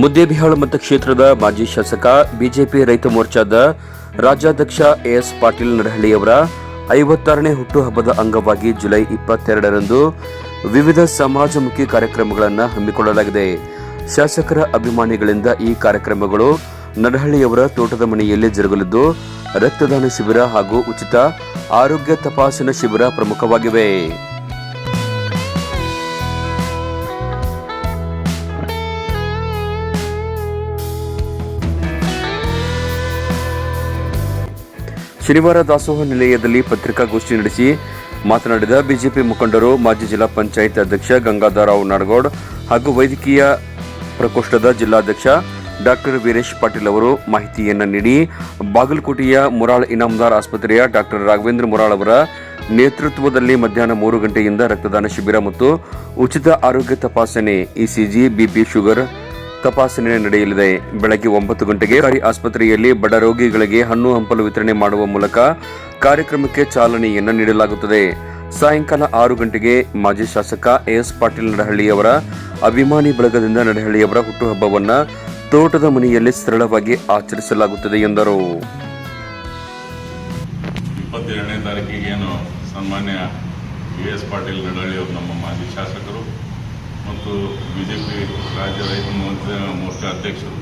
ಮುದ್ದೇಬಿಹಾಳ ಮತಕ್ಷೇತ್ರದ ಮಾಜಿ ಶಾಸಕ ಬಿಜೆಪಿ ರೈತ ಮೋರ್ಚಾದ ರಾಜ್ಯಾಧ್ಯಕ್ಷ ಎಎಸ್ ಪಾಟೀಲ್ ನರಹಳ್ಳಿಯವರ ಐವತ್ತಾರನೇ ಹುಟ್ಟುಹಬ್ಬದ ಅಂಗವಾಗಿ ಜುಲೈ ಇಪ್ಪತ್ತೆರಡರಂದು ವಿವಿಧ ಸಮಾಜಮುಖಿ ಕಾರ್ಯಕ್ರಮಗಳನ್ನು ಹಮ್ಮಿಕೊಳ್ಳಲಾಗಿದೆ. ಶಾಸಕರ ಅಭಿಮಾನಿಗಳಿಂದ ಈ ಕಾರ್ಯಕ್ರಮಗಳು ನರಹಳ್ಳಿಯವರ ತೋಟದ ಮನೆಯಲ್ಲಿ ಜರುಗಲಿದ್ದು, ರಕ್ತದಾನ ಶಿಬಿರ ಹಾಗೂ ಉಚಿತ ಆರೋಗ್ಯ ತಪಾಸಣಾ ಶಿಬಿರ ಪ್ರಮುಖವಾಗಿವೆ. ಶನಿವಾರ ದಾಸೋಹ ನಿಲಯದಲ್ಲಿ ಪತ್ರಿಕಾಗೋಷ್ಠಿ ನಡೆಸಿ ಮಾತನಾಡಿದ ಬಿಜೆಪಿ ಮುಖಂಡರು, ಮಾಜಿ ಜಿಲ್ಲಾ ಪಂಚಾಯತ್ ಅಧ್ಯಕ್ಷ ಗಂಗಾಧರರಾವ್ ನಾಡಗೌಡ್ ಹಾಗೂ ವೈದ್ಯಕೀಯ ಪ್ರಕೋಷ್ಠದ ಜಿಲ್ಲಾಧ್ಯಕ್ಷ ಡಾಕ್ಟರ್ ವೀರೇಶ್ ಪಾಟೀಲ್ ಅವರು ಮಾಹಿತಿಯನ್ನು ನೀಡಿ ಬಾಗಲಕೋಟೆಯ ಮುರಾಳ್ ಇನಾಮದಾರ್ ಆಸ್ಪತ್ರೆಯ ಡಾಕ್ಟರ್ ರಾಘವೇಂದ್ರ ಮುರಾಳ್ ಅವರ ನೇತೃತ್ವದಲ್ಲಿ ಮಧ್ಯಾಹ್ನ ಮೂರು ಗಂಟೆಯಿಂದ ರಕ್ತದಾನ ಶಿಬಿರ ಮತ್ತು ಉಚಿತ ಆರೋಗ್ಯ ತಪಾಸಣೆ, ಇಸಿಜಿ, ಬಿಪಿ ಶುಗರ್ ತಪಾಸಣೆ ನಡೆಯಲಿದೆ. ಬೆಳಗ್ಗೆ ಒಂಬತ್ತು ಗಂಟೆಗೆ ಸರ್ಕಾರಿ ಆಸ್ಪತ್ರೆಯಲ್ಲಿ ಬಡ ರೋಗಿಗಳಿಗೆ ಹಣ್ಣು ಹಂಪಲು ವಿತರಣೆ ಮಾಡುವ ಮೂಲಕ ಕಾರ್ಯಕ್ರಮಕ್ಕೆ ಚಾಲನೆಯನ್ನು ನೀಡಲಾಗುತ್ತದೆ. ಸಾಯಂಕಾಲ ಆರು ಗಂಟೆಗೆ ಮಾಜಿ ಶಾಸಕ ಎಸ್ ಪಾಟೀಲ್ ನಡಹಳ್ಳಿಯವರ ಅಭಿಮಾನಿ ಬಳಗದಿಂದ ನಡಹಳ್ಳಿಯವರ ಹುಟ್ಟುಹಬ್ಬವನ್ನು ತೋಟದ ಮನೆಯಲ್ಲಿ ಸರಳವಾಗಿ ಆಚರಿಸಲಾಗುತ್ತದೆ ಎಂದರು. ಇಪ್ಪತ್ತೇಳನೇ ತಾರೀಕಿಗೆ ಏನು ಸನ್ಮಾನ್ಯ ಎಸ್ ಪಾಟೀಲ್ ನಡಹಳ್ಳಿ ಅವರು ನಮ್ಮ ಮಾಜಿ ಶಾಸಕರು ಮತ್ತು ಬಿ ಜೆ ಪಿ ರಾಜ್ಯ ರೈತ ಮೋರ್ಚಾ ಅಧ್ಯಕ್ಷರು.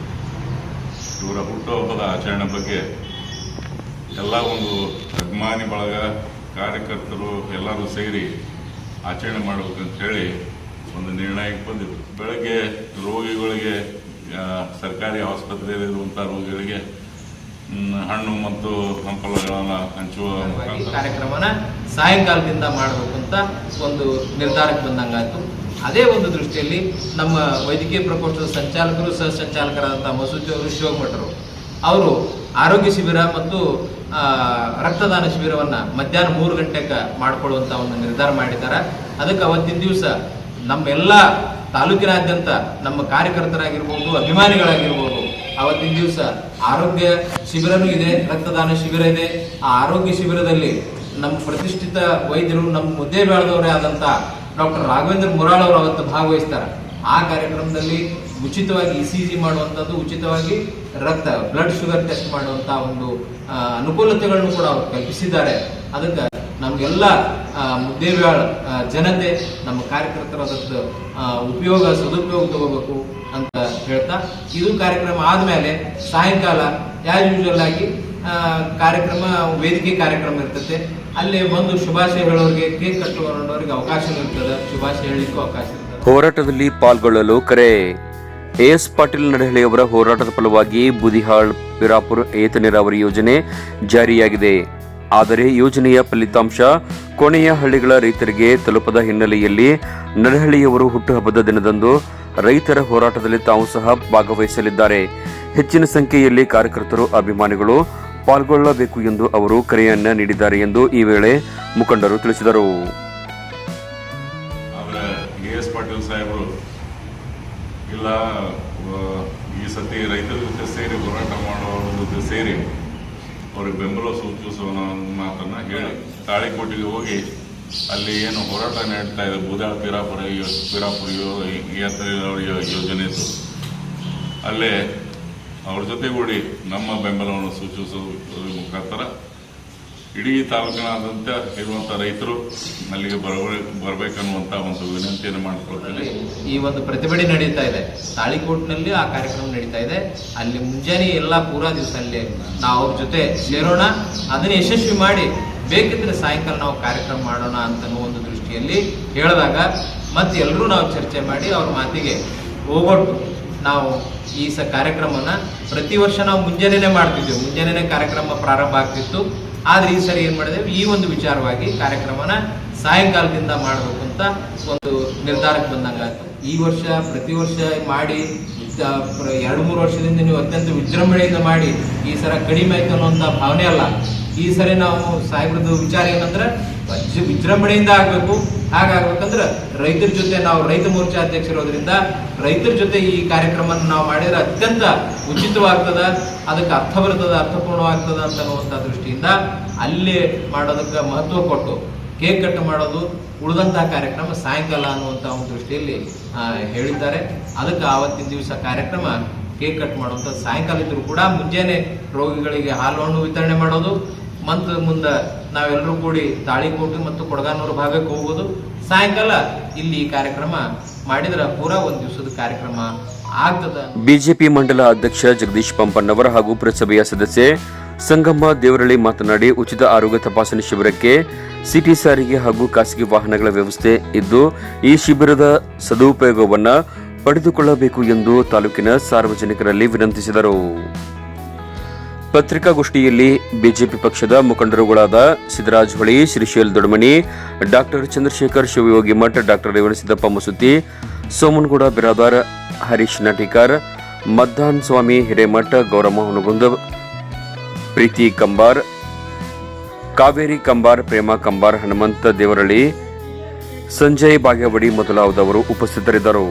ಇವರ ಹುಟ್ಟುಹಬ್ಬದ ಆಚರಣೆ ಬಗ್ಗೆ ಎಲ್ಲ ಒಂದು ಅಭಿಮಾನಿ ಬಳಗ, ಕಾರ್ಯಕರ್ತರು ಎಲ್ಲರೂ ಸೇರಿ ಆಚರಣೆ ಮಾಡಬೇಕಂತ ಹೇಳಿ ಒಂದು ನಿರ್ಣಯಕ್ಕೆ ಬಂದಿದ್ರು ಬೆಳಗ್ಗೆ ರೋಗಿಗಳಿಗೆ ಸರ್ಕಾರಿ ಆಸ್ಪತ್ರೆಯಲ್ಲಿರುವಂಥ ರೋಗಿಗಳಿಗೆ ಹಣ್ಣು ಮತ್ತು ಹಂಪಲುಗಳನ್ನು ಹಂಚುವ ಕಾರ್ಯಕ್ರಮನ ಸಾಯಂಕಾಲದಿಂದ ಮಾಡಬೇಕು ಅಂತ ಒಂದು ನಿರ್ಧಾರಕ್ಕೆ ಬಂದಂಗಾಯ್ತು. ಅದೇ ಒಂದು ದೃಷ್ಟಿಯಲ್ಲಿ ನಮ್ಮ ವೈದ್ಯಕೀಯ ಪ್ರಕೋಷ್ಠದ ಸಂಚಾಲಕರು ಸಹ ಸಂಚಾಲಕರಾದಂಥ ಮಸೂಚಿ ಅವರು ಶಿವಮಠರು ಅವರು ಆರೋಗ್ಯ ಶಿಬಿರ ಮತ್ತು ರಕ್ತದಾನ ಶಿಬಿರವನ್ನು ಮಧ್ಯಾಹ್ನ ಮೂರು ಗಂಟೆಗೆ ಮಾಡಿಕೊಳ್ಳುವಂಥ ಒಂದು ನಿರ್ಧಾರ ಮಾಡಿದ್ದಾರೆ ಅದಕ್ಕೆ ಅವತ್ತಿನ ದಿವಸ ನಮ್ಮೆಲ್ಲ ತಾಲೂಕಿನಾದ್ಯಂತ ನಮ್ಮ ಕಾರ್ಯಕರ್ತರಾಗಿರ್ಬೋದು, ಅಭಿಮಾನಿಗಳಾಗಿರ್ಬೋದು, ಅವತ್ತಿನ ದಿವಸ ಆರೋಗ್ಯ ಶಿಬಿರನೂ ಇದೆ, ರಕ್ತದಾನ ಶಿಬಿರ ಇದೆ. ಆ ಆರೋಗ್ಯ ಶಿಬಿರದಲ್ಲಿ ನಮ್ಮ ಪ್ರತಿಷ್ಠಿತ ವೈದ್ಯರು, ನಮ್ಮ ಮುದ್ದೆ ಬೆಳೆದವರೇ ಆದಂಥ ಡಾಕ್ಟರ್ ರಾಘವೇಂದ್ರ ಮುರಾಳ್ ಅವರು ಅವತ್ತು ಭಾಗವಹಿಸ್ತಾರೆ. ಆ ಕಾರ್ಯಕ್ರಮದಲ್ಲಿ ಉಚಿತವಾಗಿ ಇ ಸಿ ಜಿ ಮಾಡುವಂಥದ್ದು, ಉಚಿತವಾಗಿ ರಕ್ತ ಬ್ಲಡ್ ಶುಗರ್ ಟೆಸ್ಟ್ ಮಾಡುವಂಥ ಒಂದು ಅನುಕೂಲತೆಗಳನ್ನು ಕೂಡ ಅವರು ಕಲ್ಪಿಸಿದ್ದಾರೆ. ಅದಕ್ಕೆ ನಮಗೆಲ್ಲ ಮುದ್ದೇವಾಳ ಜನತೆ ನಮ್ಮ ಕಾರ್ಯಕರ್ತರ ಅದಕ್ಕೆ ಉಪಯೋಗ, ಸದುಪಯೋಗ ತಗೋಬೇಕು ಅಂತ ಹೇಳ್ತಾ, ಇದು ಕಾರ್ಯಕ್ರಮ ಆದಮೇಲೆ ಸಾಯಂಕಾಲ ಯಾಸ್ ಯೂಶುವಲ್ ಆಗಿ ಕಾರ್ಯಕ್ರಮ, ವೇದಿಕೆ ಕಾರ್ಯಕ್ರಮ ಇರ್ತದೆ. ಅಲ್ಲಿ ಬಂದು ಶುಭಾಶಯ ಹೇಳೋರಿಗೆ ಕೇಕ್ ಕಟ್ಟುವವರಿಗೆ ಅವಕಾಶ ಇರ್ತದೆ. ಶುಭಾಶಯ ಹೇಳಲಿಕ್ಕೂ ಅವಕಾಶ ಇರ್ತದೆ. ಹೋರಾಟದಲ್ಲಿ ಪಾಲ್ಗೊಳ್ಳಲು ಕರೆ. ಎಸ್ ಪಾಟೀಲ್ ನಡಹಳ್ಳಿಯವರ ಹೋರಾಟದ ಫಲವಾಗಿ ಬುದಿಹಾಳ್ ಬಿರಾಪುರ ಏತ ನೀರಾವರಿ ಯೋಜನೆ ಜಾರಿಯಾಗಿದೆ. ಆದರೆ ಯೋಜನೆಯ ಫಲಿತಾಂಶ ಕೊನೆಯ ಹಳ್ಳಿಗಳ ರೈತರಿಗೆ ತಲುಪದ ಹಿನ್ನೆಲೆಯಲ್ಲಿ ನಡಹಳ್ಳಿಯವರು ಹುಟ್ಟುಹಬ್ಬದ ದಿನದಂದು ರೈತರ ಹೋರಾಟದಲ್ಲಿ ತಾವು ಸಹ ಭಾಗವಹಿಸಲಿದ್ದಾರೆ. ಹೆಚ್ಚಿನ ಸಂಖ್ಯೆಯಲ್ಲಿ ಕಾರ್ಯಕರ್ತರು, ಅಭಿಮಾನಿಗಳು ಪಾಲ್ಗೊಳ್ಳಬೇಕು ಎಂದು ಅವರು ಕರೆಯನ್ನ ನೀಡಿದ್ದಾರೆ ಎಂದು ಈ ವೇಳೆ ಮುಖಂಡರು ತಿಳಿಸಿದರು. ಪಾಟೀಲ್ ಸಾಹೇಬರು, ಇಲ್ಲ ಈ ಸತಿ ರೈತರ ಜೊತೆ ಸೇರಿ ಹೋರಾಟ ಮಾಡುವವರ ಜೊತೆ ಸೇರಿ ಅವ್ರಿಗೆ ಬೆಂಬಲ ಸೂಚಿಸುವ ಮಾತನ್ನ ಹೇಳಿ ತಾಳಿಕೋಟಿಗೆ ಹೋಗಿ ಅಲ್ಲಿ ಏನು ಹೋರಾಟ ನಡೀತಾ ಇದೆ, ಬೂದಾಳ ಪೀರಾಪುರ ಪೀರಾಪುರ ಯೋಜನೆ ಅಲ್ಲೇ ಅವ್ರ ಜೊತೆಗೂಡಿ ನಮ್ಮ ಬೆಂಬಲವನ್ನು ಸೂಚಿಸುವ ಮುಖಾಂತರ. ಇಡೀ ತಾಲೂಕಿನಾದ್ಯಂತ ಇರುವಂಥ ರೈತರು ಅಲ್ಲಿಗೆ ಬರ ಬರಬೇಕನ್ನುವಂಥ ಒಂದು ವಿನಂತಿಯನ್ನು ಮಾಡಿಕೊಳ್ತೇನೆ. ಈ ಒಂದು ಪ್ರತಿಭಟನೆ ನಡೀತಾ ಇದೆ. ತಾಳಿಕೋಟ್ನಲ್ಲಿ ಆ ಕಾರ್ಯಕ್ರಮ ನಡೀತಾ ಇದೆ. ಅಲ್ಲಿ ಮುಂಜಾನೆ ಎಲ್ಲ ಪೂರಾ ದಿವಸ ಅಲ್ಲಿ ನಾವು ಅವ್ರ ಜೊತೆ ಸೇರೋಣ. ಅದನ್ನು ಯಶಸ್ವಿ ಮಾಡಿ ಬೇಕಿದ್ರೆ ಸಾಯಂಕಾಲ ನಾವು ಕಾರ್ಯಕ್ರಮ ಮಾಡೋಣ ಅಂತ ಒಂದು ದೃಷ್ಟಿಯಲ್ಲಿ ಹೇಳಿದಾಗ ಮತ್ತೆ ಎಲ್ಲರೂ ನಾವು ಚರ್ಚೆ ಮಾಡಿ ಅವ್ರ ಮಾತಿಗೆ ಹೋಗೊಟ್ಟು ನಾವು ಈ ಸ ಕಾರ್ಯಕ್ರಮನ ಪ್ರತಿ ವರ್ಷ ನಾವು ಮುಂಜಾನೆನೇ ಮಾಡ್ತಿದ್ದೆವು. ಮುಂಜಾನೆನೆ ಕಾರ್ಯಕ್ರಮ ಪ್ರಾರಂಭ ಆಗ್ತಿತ್ತು. ಆದರೆ ಈ ಸರಿ ಏನು ಮಾಡಿದೆವು? ಈ ಒಂದು ವಿಚಾರವಾಗಿ ಕಾರ್ಯಕ್ರಮನ ಸಾಯಂಕಾಲದಿಂದ ಮಾಡಬೇಕು ಅಂತ ಒಂದು ನಿರ್ಧಾರಕ್ಕೆ ಬಂದಂಗಾಯ್ತು ಈ ವರ್ಷ ಪ್ರತಿ ವರ್ಷ ಮಾಡಿ ಎರಡು ಮೂರು ವರ್ಷದಿಂದ ನೀವು ಅತ್ಯಂತ ವಿಜೃಂಭಣೆಯಿಂದ ಮಾಡಿ, ಈ ಸರ ಕಡಿಮೆ ಆಯ್ತು ಅನ್ನೋಂಥ ಭಾವನೆ ಅಲ್ಲ. ಈ ಸರಿ ನಾವು ಸಾಹೇಬ್ರದ್ದು ವಿಚಾರ ಏನಂದ್ರೆ, ವಿಜ್- ವಿಜೃಂಭಣೆಯಿಂದ ಆಗ್ಬೇಕು. ಹಾಗಾಗ್ಬೇಕಂದ್ರೆ ರೈತರ ಜೊತೆ ನಾವು ರೈತ ಮೋರ್ಚಾ ಅಧ್ಯಕ್ಷರೋದ್ರಿಂದ ರೈತರ ಜೊತೆ ಈ ಕಾರ್ಯಕ್ರಮವನ್ನು ನಾವು ಮಾಡಿದ್ರೆ ಅತ್ಯಂತ ಉಚಿತವಾಗ್ತದ, ಅದಕ್ಕೆ ಅರ್ಥ ಬರ್ತದ, ಅರ್ಥಪೂರ್ಣವಾಗ್ತದ ಅಂತ ಅನ್ನುವಂಥ ದೃಷ್ಟಿಯಿಂದ ಅಲ್ಲೇ ಮಾಡೋದಕ್ಕೆ ಮಹತ್ವ ಕೊಟ್ಟು ಕೇಕ್ ಕಟ್ ಮಾಡೋದು ಉಳಿದಂತಹ ಕಾರ್ಯಕ್ರಮ ಸಾಯಂಕಾಲ ಅನ್ನುವಂಥ ಒಂದು ದೃಷ್ಟಿಯಲ್ಲಿ ಹೇಳಿದ್ದಾರೆ. ಅದಕ್ಕೆ ಆವತ್ತಿನ ದಿವಸ ಕಾರ್ಯಕ್ರಮ ಕೇಕ್ ಕಟ್ ಮಾಡುವಂಥ ಸಾಯಂಕಾಲ ಇದ್ರೂ ಕೂಡ ಮುಂಜಾನೆ ರೋಗಿಗಳಿಗೆ ಹಾಲು ಹಣ್ಣು ವಿತರಣೆ ಮಾಡೋದು ಮತ್ತು ಮುಂದೆ ನಾವೆಲ್ಲರೂ ಕೂಡಿ ತಾಳಿಕೋಟೆ ಮತ್ತು ಕೊಡಗಾನೂರು ಭಾಗಕ್ಕೆ ಹೋಗುವುದು ಸಾಯಂಕಾಲ ಇಲ್ಲಿ ಕಾರ್ಯಕ್ರಮ ಮಾಡಿದ್ರೆ ಪೂರಾ ಒಂದು ದಿವಸದ ಕಾರ್ಯಕ್ರಮ ಆಗ್ತದ. ಬಿಜೆಪಿ ಮಂಡಲ ಅಧ್ಯಕ್ಷ ಜಗದೀಶ್ ಪಂಪಣ್ಣವರ ಹಾಗೂ ಪುರಸಭೆಯ ಸದಸ್ಯೆ ಸಂಗಮ್ಮ ದೇವರಳ್ಳಿ ಮಾತನಾಡಿ ಉಚಿತ ಆರೋಗ್ಯ ತಪಾಸಣೆ ಶಿಬಿರಕ್ಕೆ ಸಿಟಿ ಸಾರಿಗೆ ಹಾಗೂ ಖಾಸಗಿ ವಾಹನಗಳ ವ್ಯವಸ್ಥೆ ಇದ್ದು, ಈ ಶಿಬಿರದ ಸದುಪಯೋಗವನ್ನು ಪಡೆದುಕೊಳ್ಳಬೇಕು ಎಂದು ತಾಲೂಕಿನ ಸಾರ್ವಜನಿಕರಲ್ಲಿ ವಿನಂತಿಸಿದರು. ಪತ್ರಿಕಾಗೋಷ್ಠಿಯಲ್ಲಿ ಬಿಜೆಪಿ ಪಕ್ಷದ ಮುಖಂಡರುಗಳಾದ ಸಿದ್ದರಾಜ್ ಹೊಳಿ, ಶ್ರೀಶೈಲ್ ದೊಡಮನಿ ಡಾಕ್ಟರ್ ಚಂದ್ರಶೇಖರ್ ಶಿವಯೋಗಿ ಮಠ ಡಾಕ್ಟರ್ ರೇವಣಸಿದ್ದಪ್ಪ ಮಸೂತಿ, ಸೋಮನಗೌಡ ಬಿರಾದಾರ್ ಹರೀಶ್ ನಟಿಕರ್ ಮದ್ದಾನ್ ಸ್ವಾಮಿ ಹಿರೇಮಠ ಗೌರಮ್ಮ ಹುನಗುಂದ ಪ್ರೀತಿ ಕಂಬಾರ್, ಕಾವೇರಿ ಕಂಬಾರ್, ಪ್ರೇಮ ಕಂಬಾರ್, ಹನುಮಂತ ದೇವರಳ್ಳಿ, ಸಂಜಯ್ ಬಾಗೇವಾಡಿ ಮೊದಲಾದವರು ಉಪಸ್ಥಿತರಿದ್ದರು.